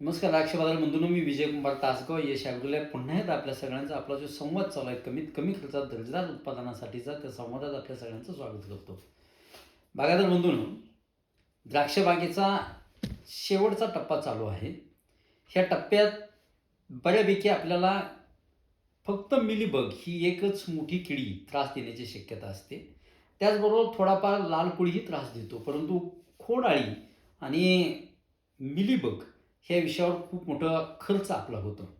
नमस्कार द्राक्ष बाजार मी विजय कुमार तासगाव यश ॲग्रोलॅब पुन्हा एकदा आपल्या सगळ्यांचा आपला जो संवाद चालू आहे कमीत कमी खर्चात दर्जेदार उत्पादनासाठीचा त्या संवादात आपल्या सगळ्यांचं स्वागत करतो. बागायदार बंधून द्राक्षबागेचा शेवटचा टप्पा चालू आहे. ह्या टप्प्यात बऱ्यापैकी आपल्याला फक्त मिलीबग ही एकच मोठी किडी त्रास देण्याची शक्यता असते. त्याचबरोबर थोडाफार लाल कुळीही त्रास देतो परंतु खोडाळी आणि मिलीबग ह्या विषयावर खूप मोठा खर्च आपला होतो.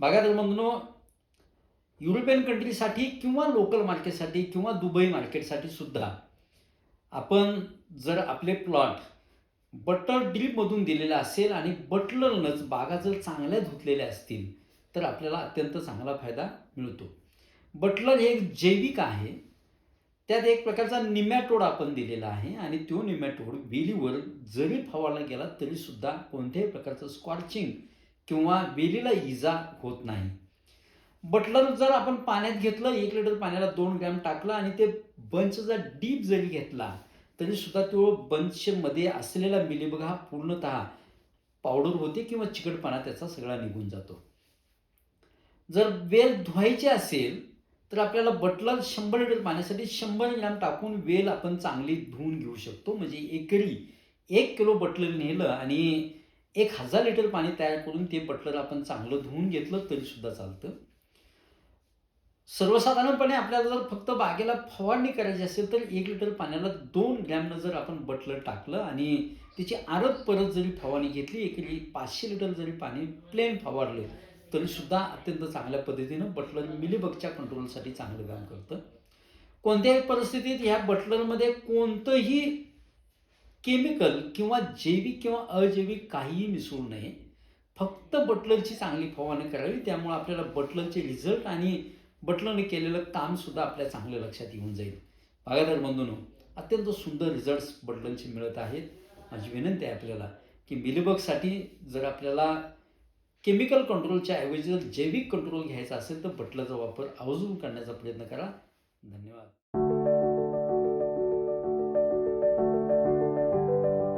बागायदार बंधूंनो युरोपियन कंट्रीसाठी किंवा लोकल मार्केटसाठी किंवा दुबई मार्केटसाठी सुद्धा आपण जर आपले प्लॉट बटर ड्रीपमधून दिलेला असेल आणि बटलरनंच बागा जर चांगल्या धुतलेल्या असतील तर आपल्याला अत्यंत चांगला फायदा मिळतो. बटलर हे एक जैविक आहे. त्यात एक प्रकारचा निमॅटोड आपण दिलेला आहे आणि तो निमॅटोड वेलीवर जरी फवारला गेला तरी सुद्धा कोणत्याही प्रकारचं स्कॉर्चिंग किंवा वेलीला इजा होत नाही. बटलर जर आपण पाण्यात घेतलं एक लिटर पाण्याला दोन ग्रॅम टाकलं आणि ते बंचचा डीप जरी घेतला तरी सुद्धा तो बंचमध्ये असलेला मिलीबग हा पूर्णतः पावडर होते किंवा चिकटपणा त्याचा सगळा निघून जातो. जर वेल धुवायची असेल तर आपल्याला बटलर शंभर लिटर पाण्यासाठी शंभर ग्रॅम टाकून वेल आपण चांगली धुवून घेऊ शकतो. म्हणजे एकरी एक किलो बटलर नेलं आणि एक हजार लिटर पाणी तयार करून ते बटलर आपण चांगलं धुवून घेतलं तरी सुद्धा चालतं. सर्वसाधारणपणे आपल्याला जर फक्त बागेला फवारणी करायची असेल तर एक लिटर पाण्याला दोन ग्रॅमनं जर आपण बटलर टाकलं आणि त्याची आरत परत जरी फवारणी घेतली एकरी पाचशे लिटर जरी पाणी प्लेन फवारलं तरीसुद्धा अत्यंत चांगल्या पद्धतीनं बटलर मिलीबगच्या कंट्रोलसाठी चांगलं काम करतं. कोणत्याही परिस्थितीत ह्या बटलरमध्ये कोणतंही केमिकल किंवा जैविक किंवा अजैविक काहीही मिसळू नये. फक्त बटलरची चांगली फवारणी करावी त्यामुळे आपल्याला बटलरचे रिझल्ट आणि बटलरने केलेलं कामसुद्धा आपल्या चांगलं लक्षात येऊन जाईल. बागायदार बंधूंनो अत्यंत सुंदर रिझल्ट्स बटलरचे मिळत आहेत. माझी विनंती आहे आपल्याला की मिलीबगसाठी जर आपल्याला केमिकल कंट्रोलच्या ऐवजी जर जैविक कंट्रोल घ्यायचा असेल तर बटलाचा वापर आवर्जून करण्याचा प्रयत्न करा. धन्यवाद.